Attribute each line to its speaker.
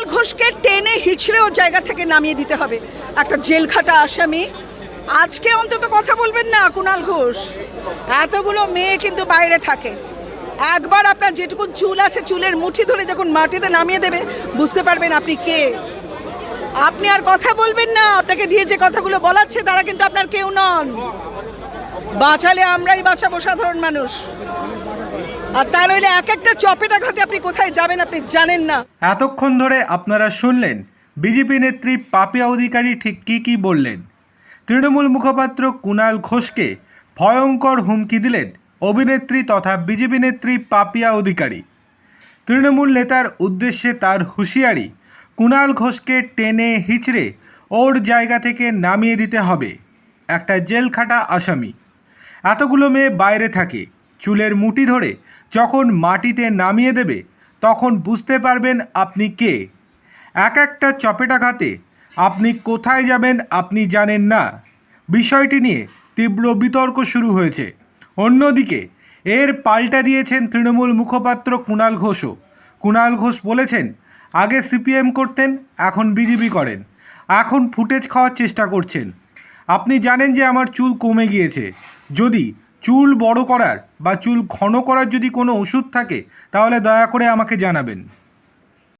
Speaker 1: কুণাল ঘোষকে টেনে হিচড়ে ওর জায়গা থেকে নামিয়ে দিতে হবে। একটা জেলখাটা আসামি। আজকে অন্তত কথা বলবেন না, কুণাল ঘোষ। এতগুলো মেয়ে কিন্তু বাইরে থাকে। একবার আপনার যেটুকু চুল আছে, চুলের মুঠি ধরে যখন মাটিতে নামিয়ে দেবে, বুঝতে পারবেন আপনি কে। আপনি আর কথা বলবেন না, আপনাকে দিয়ে যে কথাগুলো বলাচ্ছে, তারা কিন্তু আপনার কেউ নন। বাঁচালে আমরাই বাঁচাবো, সাধারণ মানুষ। আর তা নইলে এক একটা চপেটা খাতে আপনি কোথায় যাবেন আপনি জানেন না।
Speaker 2: এতক্ষণ ধরে আপনারা শুনলেন, বিজেপি নেত্রী পাপিয়া অধিকারী ঠিক কী কী বললেন? তৃণমূল মুখপাত্র কুণাল ঘোষকে ভয়ঙ্কর হুমকি দিলেন অভিনেত্রী তথা বিজেপি নেত্রী পাপিয়া অধিকারী। তৃণমূল নেতার উদ্দেশ্যে তার হুঁশিয়ারি কুণাল ঘোষকে টেনে হিচড়ে ওর জায়গা থেকে নামিয়ে দিতে হবে। একটা জেল খাটা আসামি। এতগুলো মেয়ে বাইরে থাকে। চুলের মুঠি ধরে যখন মাটিতে নামিয়ে দেবে, তখন বুঝতে পারবেন আপনি কে। এক একটা চপেটাঘাতে আপনি কোথায় যাবেন আপনি জানেন না। বিষয়টি নিয়ে তীব্র বিতর্ক শুরু হয়েছে। অন্যদিকে, এর পাল্টা দিয়েছেন তৃণমূল মুখপাত্র কুণাল ঘোষও। কুণাল ঘোষ বলেছেন, আগে সিপিএম করতেন, এখন বিজেপি করেন। এখন ফুটেজ খাওয়ার চেষ্টা করছেন। আপনি জানেন যে আমার চুল কমে গিয়েছে। যদি চুল বড় করার বা চুল ঘন করার যদি কোনো ওষুধ থাকে, তাহলে দয়া করে আমাকে জানাবেন।